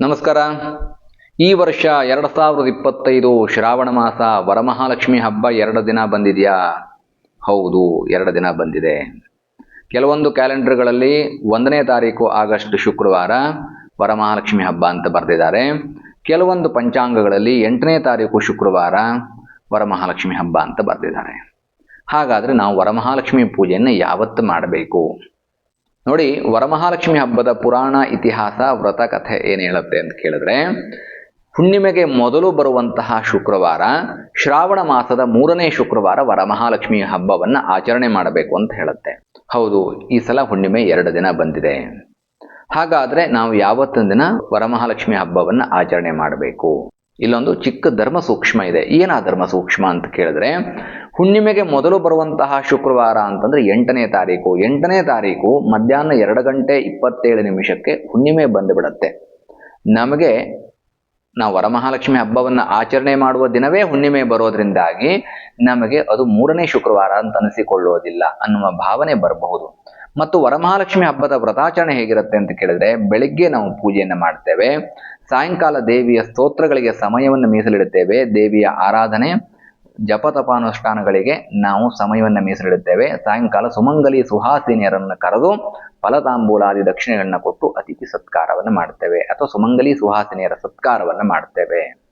ನಮಸ್ಕಾರ. ಈ ವರ್ಷ ಎರಡು ಸಾವಿರದ ಇಪ್ಪತ್ತೈದು ಶ್ರಾವಣ ಮಾಸ ವರಮಹಾಲಕ್ಷ್ಮಿ ಹಬ್ಬ ಎರಡು ದಿನ ಬಂದಿದೆಯಾ? ಹೌದು, ಎರಡು ದಿನ ಬಂದಿದೆ. ಕೆಲವೊಂದು ಕ್ಯಾಲೆಂಡರ್ಗಳಲ್ಲಿ ಒಂದನೇ ತಾರೀಕು ಆಗಸ್ಟ್ ಶುಕ್ರವಾರ ವರಮಹಾಲಕ್ಷ್ಮಿ ಹಬ್ಬ ಅಂತ ಬರೆದಿದ್ದಾರೆ. ಕೆಲವೊಂದು ಪಂಚಾಂಗಗಳಲ್ಲಿ ಎಂಟನೇ ತಾರೀಕು ಶುಕ್ರವಾರ ವರಮಹಾಲಕ್ಷ್ಮಿ ಹಬ್ಬ ಅಂತ ಬರೆದಿದ್ದಾರೆ. ಹಾಗಾದರೆ ನಾವು ವರಮಹಾಲಕ್ಷ್ಮಿ ಪೂಜೆಯನ್ನು ಯಾವತ್ತು ಮಾಡಬೇಕು? ನೋಡಿ, ವರಮಹಾಲಕ್ಷ್ಮಿ ಹಬ್ಬದ ಪುರಾಣ ಇತಿಹಾಸ ವ್ರತ ಕಥೆ ಏನು ಹೇಳುತ್ತೆ ಅಂತ ಕೇಳಿದ್ರೆ, ಹುಣ್ಣಿಮೆಗೆ ಮೊದಲು ಬರುವಂತಹ ಶುಕ್ರವಾರ, ಶ್ರಾವಣ ಮಾಸದ ಮೂರನೇ ಶುಕ್ರವಾರ ವರಮಹಾಲಕ್ಷ್ಮಿ ಹಬ್ಬವನ್ನು ಆಚರಣೆ ಮಾಡಬೇಕು ಅಂತ ಹೇಳುತ್ತೆ. ಹೌದು, ಈ ಸಲ ಹುಣ್ಣಿಮೆ ಎರಡು ದಿನ ಬಂದಿದೆ. ಹಾಗಾದ್ರೆ ನಾವು ಯಾವತ್ತಿನ ದಿನ ವರಮಹಾಲಕ್ಷ್ಮಿ ಹಬ್ಬವನ್ನು ಆಚರಣೆ ಮಾಡಬೇಕು? ಇಲ್ಲೊಂದು ಚಿಕ್ಕ ಧರ್ಮ ಸೂಕ್ಷ್ಮ ಇದೆ. ಏನಾ ಧರ್ಮ ಸೂಕ್ಷ್ಮ ಅಂತ ಕೇಳಿದ್ರೆ ಹುಣ್ಣಿಮೆಗೆ ಮೊದಲು ಬರುವಂತಹ ಶುಕ್ರವಾರ ಅಂತಂದ್ರೆ ಎಂಟನೇ ತಾರೀಕು. ಎಂಟನೇ ತಾರೀಕು ಮಧ್ಯಾಹ್ನ ಎರಡು ಗಂಟೆ ಇಪ್ಪತ್ತೇಳು ನಿಮಿಷಕ್ಕೆ ಹುಣ್ಣಿಮೆ ಬಂದುಬಿಡತ್ತೆ. ನಮಗೆ ನಾವು ವರಮಹಾಲಕ್ಷ್ಮಿ ಹಬ್ಬವನ್ನು ಆಚರಣೆ ಮಾಡುವ ದಿನವೇ ಹುಣ್ಣಿಮೆ ಬರೋದ್ರಿಂದಾಗಿ ನಮಗೆ ಅದು ಮೂರನೇ ಶುಕ್ರವಾರ ಅಂತ ಅನಿಸಿಕೊಳ್ಳೋದಿಲ್ಲ ಅನ್ನುವ ಭಾವನೆ ಬರಬಹುದು. ಮತ್ತು ವರಮಹಾಲಕ್ಷ್ಮಿ ಹಬ್ಬದ ವ್ರತಾಚರಣೆ ಹೇಗಿರುತ್ತೆ ಅಂತ ಕೇಳಿದ್ರೆ ಬೆಳಿಗ್ಗೆ ನಾವು ಪೂಜೆಯನ್ನು ಮಾಡ್ತೇವೆ, ಸಾಯಂಕಾಲ ದೇವಿಯ ಸ್ತೋತ್ರಗಳಿಗೆ ಸಮಯವನ್ನು ಮೀಸಲಿಡುತ್ತೇವೆ, ದೇವಿಯ ಆರಾಧನೆ ಜಪತಪಾನುಷ್ಠಾನಗಳಿಗೆ ನಾವು ಸಮಯವನ್ನು ಮೀಸಲಿಡುತ್ತೇವೆ. ಸಾಯಂಕಾಲ ಸುಮಂಗಲಿ ಸುಹಾಸಿನಿಯರನ್ನು ಕರೆದು ಫಲತಾಂಬೂಲಾದಿ ದಕ್ಷಿಣೆಗಳನ್ನ ಕೊಟ್ಟು ಅತಿಥಿ ಸತ್ಕಾರವನ್ನು ಮಾಡ್ತೇವೆ ಅಥವಾ ಸುಮಂಗಲಿ ಸುಹಾಸಿನಿಯರ ಸತ್ಕಾರವನ್ನು ಮಾಡ್ತೇವೆ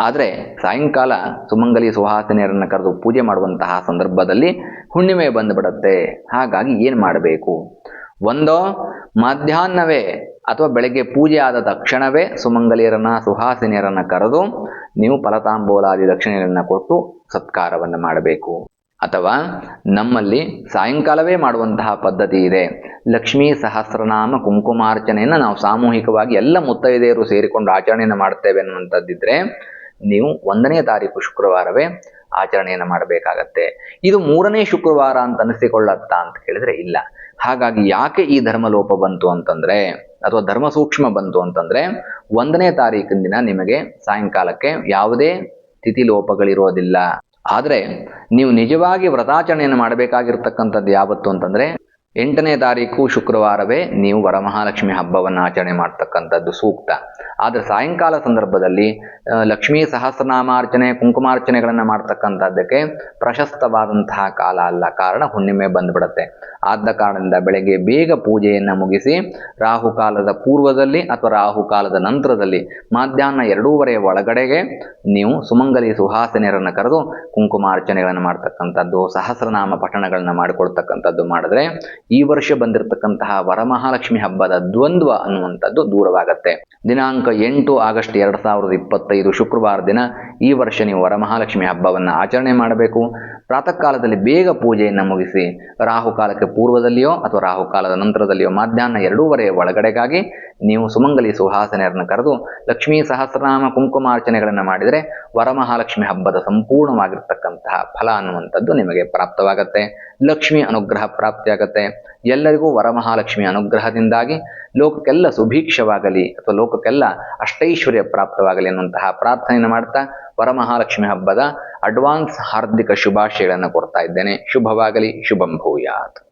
ಆದರೆ ಸಾಯಂಕಾಲ ಸುಮಂಗಲಿ ಸುಹಾಸಿನಿಯರನ್ನು ಕರೆದು ಪೂಜೆ ಮಾಡುವಂತಹ ಸಂದರ್ಭದಲ್ಲಿ ಹುಣ್ಣಿಮೆ ಬಂದುಬಿಡುತ್ತೆ. ಹಾಗಾಗಿ ಏನು ಮಾಡಬೇಕು? ಒಂದೋ ಮಧ್ಯಾಹ್ನವೇ ಅಥವಾ ಬೆಳಗ್ಗೆ ಪೂಜೆ ಆದ ತಕ್ಷಣವೇ ಸುಮಂಗಲಿಯರನ್ನ, ಸುಹಾಸಿನಿಯರನ್ನ ಕರೆದು ನೀವು ಫಲತಾಂಬೂಲಾದಿ ದಕ್ಷಿಣೆಗಳನ್ನ ಕೊಟ್ಟು ಸತ್ಕಾರವನ್ನು ಮಾಡಬೇಕು. ಅಥವಾ ನಮ್ಮಲ್ಲಿ ಸಾಯಂಕಾಲವೇ ಮಾಡುವಂತಹ ಪದ್ಧತಿ ಇದೆ. ಲಕ್ಷ್ಮೀ ಸಹಸ್ರನಾಮ ಕುಂಕುಮಾರ್ಚನೆಯನ್ನು ನಾವು ಸಾಮೂಹಿಕವಾಗಿ ಎಲ್ಲ ಮುತ್ತೈದೆಯರು ಸೇರಿಕೊಂಡು ಆಚರಣೆಯನ್ನು ಮಾಡ್ತೇವೆ ಅನ್ನುವಂಥದ್ದಿದ್ರೆ ನೀವು ಒಂದನೇ ತಾರೀಕು ಶುಕ್ರವಾರವೇ ಆಚರಣೆಯನ್ನು ಮಾಡಬೇಕಾಗತ್ತೆ. ಇದು ಮೂರನೇ ಶುಕ್ರವಾರ ಅಂತ ಅನಿಸಿಕೊಳ್ಳತ್ತಾ ಅಂತ ಕೇಳಿದ್ರೆ ಇಲ್ಲ. ಹಾಗಾಗಿ ಯಾಕೆ ಈ ಧರ್ಮ ಲೋಪ ಬಂತು ಅಂತಂದ್ರೆ ಅಥವಾ ಧರ್ಮ ಸೂಕ್ಷ್ಮ ಬಂತು ಅಂತಂದ್ರೆ ಒಂದನೇ ತಾರೀಕಿನ ದಿನ ನಿಮಗೆ ಸಾಯಂಕಾಲಕ್ಕೆ ಯಾವುದೇ ತಿಥಿ ಲೋಪಗಳಿರೋದಿಲ್ಲ. ಆದರೆ ನೀವು ನಿಜವಾಗಿ ವ್ರತಾಚರಣೆಯನ್ನು ಮಾಡಬೇಕಾಗಿರ್ತಕ್ಕಂಥದ್ದು ಯಾವತ್ತು ಅಂತಂದ್ರೆ ಎಂಟನೇ ತಾರೀಕು ಶುಕ್ರವಾರವೇ ನೀವು ವರಮಹಾಲಕ್ಷ್ಮಿ ಹಬ್ಬವನ್ನು ಆಚರಣೆ ಮಾಡ್ತಕ್ಕಂಥದ್ದು ಸೂಕ್ತ. ಆದರೆ ಸಾಯಂಕಾಲ ಸಂದರ್ಭದಲ್ಲಿ ಲಕ್ಷ್ಮೀ ಸಹಸ್ರನಾಮಾರ್ಚನೆ, ಕುಂಕುಮಾರ್ಚನೆಗಳನ್ನು ಮಾಡ್ತಕ್ಕಂಥದ್ದಕ್ಕೆ ಪ್ರಶಸ್ತವಾದಂತಹ ಕಾಲ ಅಲ್ಲ. ಕಾರಣ ಹುಣ್ಣಿಮೆ ಬಂದ್ಬಿಡುತ್ತೆ. ಆದ ಕಾರಣದಿಂದ ಬೆಳಗ್ಗೆ ಬೇಗ ಪೂಜೆಯನ್ನು ಮುಗಿಸಿ ರಾಹುಕಾಲದ ಪೂರ್ವದಲ್ಲಿ ಅಥವಾ ರಾಹುಕಾಲದ ನಂತರದಲ್ಲಿ ಮಧ್ಯಾಹ್ನ ಎರಡೂವರೆ ಒಳಗಡೆಗೆ ನೀವು ಸುಮಂಗಲಿ ಸುಹಾಸನೆಯರನ್ನು ಕರೆದು ಕುಂಕುಮಾರ್ಚನೆಗಳನ್ನು ಮಾಡ್ತಕ್ಕಂಥದ್ದು, ಸಹಸ್ರನಾಮ ಪಠಣಗಳನ್ನು ಮಾಡಿಕೊಳ್ತಕ್ಕಂಥದ್ದು ಮಾಡಿದ್ರೆ ಈ ವರ್ಷ ಬಂದಿರತಕ್ಕಂತಹ ವರಮಹಾಲಕ್ಷ್ಮಿ ಹಬ್ಬದ ದ್ವಂದ್ವ ಅನ್ನುವಂಥದ್ದು ದೂರವಾಗತ್ತೆ. ದಿನಾಂಕ ಎಂಟು ಆಗಸ್ಟ್ ಎರಡು ಸಾವಿರದ ಇಪ್ಪತ್ತೈದು ಶುಕ್ರವಾರ ದಿನ ಈ ವರ್ಷ ನೀವು ವರಮಹಾಲಕ್ಷ್ಮಿ ಹಬ್ಬವನ್ನು ಆಚರಣೆ ಮಾಡಬೇಕು. ಪ್ರಾತಃ ಕಾಲದಲ್ಲಿ ಬೇಗ ಪೂಜೆಯನ್ನು ಮುಗಿಸಿ ರಾಹುಕಾಲಕ್ಕೆ ಪೂರ್ವದಲ್ಲಿಯೋ ಅಥವಾ ರಾಹುಕಾಲದ ನಂತರದಲ್ಲಿಯೋ ಮಧ್ಯಾಹ್ನ ಎರಡೂವರೆಯ ಒಳಗಡೆಗಾಗಿ ನೀವು ಸುಮಂಗಲಿ ಸುಹಾಸನೆಯರನ್ನು ಕರೆದು ಲಕ್ಷ್ಮೀ ಸಹಸ್ರನಾಮ ಕುಂಕುಮಾರ್ಚನೆಗಳನ್ನು ಮಾಡಿದರೆ ವರಮಹಾಲಕ್ಷ್ಮಿ ಹಬ್ಬದ ಸಂಪೂರ್ಣವಾಗಿರ್ತಕ್ಕಂತಹ ಫಲ ಅನ್ನುವಂಥದ್ದು ನಿಮಗೆ ಪ್ರಾಪ್ತವಾಗತ್ತೆ. ಲಕ್ಷ್ಮಿ ಅನುಗ್ರಹ ಪ್ರಾಪ್ತಿಯಾಗತ್ತೆ. ಎಲ್ಲರಿಗೂ ವರಮಹಾಲಕ್ಷ್ಮಿ ಅನುಗ್ರಹದಿಂದಾಗಿ ಲೋಕಕ್ಕೆಲ್ಲ ಸುಭೀಕ್ಷವಾಗಲಿ ಅಥವಾ ಲೋಕಕ್ಕೆಲ್ಲ ಅಷ್ಟೈಶ್ವರ್ಯ ಪ್ರಾಪ್ತವಾಗಲಿ ಅನ್ನುವಂತಹ ಪ್ರಾರ್ಥನೆಯನ್ನು ಮಾಡ್ತಾ ವರಮಹಾಲಕ್ಷ್ಮಿ ಹಬ್ಬದ ಅಡ್ವಾನ್ಸ್ ಹಾರ್ದಿಕ ಶುಭಾಶಯಗಳನ್ನು ಕೊಡ್ತಾ ಇದ್ದೇನೆ. ಶುಭವಾಗಲಿ, ಶುಭಂ ಭೂಯಾತ್.